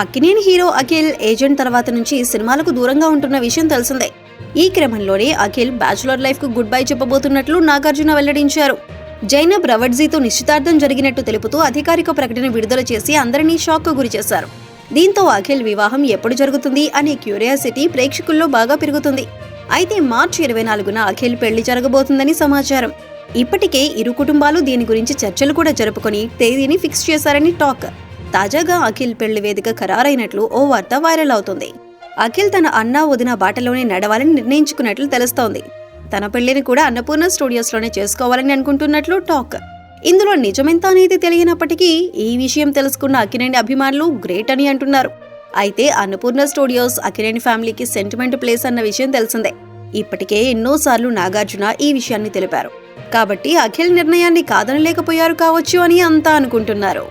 Akkineni hero Akhil agent తర్వాత నుంచి సినిమాలకు దూరంగా ఉంటున్న విషయం తెలిసిందే. ఈ క్రమంలోనే అఖిల్ బ్యాచులర్ లైఫ్కు గుడ్ బై చెప్పబోతున్నట్లు నాగార్జున వెల్లడించారు. జైనబ్ రవడ్జీతో నిశ్చితార్థం జరిగినట్టు తెలుపుతూ అధికారిక ప్రకటన విడుదల చేసి అందరినీ షాక్కు గురి చేశారు. దీంతో అఖిల్ వివాహం ఎప్పుడు జరుగుతుంది అనే క్యూరియాసిటీ ప్రేక్షకుల్లో బాగా పెరుగుతుంది. అయితే మార్చి ఇరవై నాలుగున అఖిల్ పెళ్ళి జరగబోతుందని సమాచారం. ఇప్పటికే ఇరు కుటుంబాలు దీని గురించి చర్చలు కూడా జరుపుకొని తేదీని ఫిక్స్ చేశారని టాక్. తాజాగా అఖిల్ పెళ్ళి వేదిక ఖరారైనట్లు ఓ వార్త వైరల్ అవుతుంది. అఖిల్ తన అన్నా వదిన బాటలోనే నడవాలని నిర్ణయించుకున్నట్లు తెలుస్తోంది. తన పెళ్ళిని కూడా అన్నపూర్ణ స్టూడియోస్లోనే చేసుకోవాలని అనుకుంటున్నట్లు టాక్. ఇందులో నిజమెంత అనేది తెలియనప్పటికీ ఈ విషయం తెలుసుకున్న అఖినేని అభిమానులు గ్రేట్ అని అంటున్నారు. అయితే అన్నపూర్ణ స్టూడియోస్ అఖినేని ఫ్యామిలీకి సెంటిమెంట్ ప్లేస్ అన్న విషయం తెలిసిందే. ఇప్పటికే ఎన్నోసార్లు నాగార్జున ఈ విషయాన్ని తెలిపారు. కాబట్టి అఖిల్ నిర్ణయాన్ని కాదనలేకపోయారు కావచ్చు అని అంతా అనుకుంటున్నారు.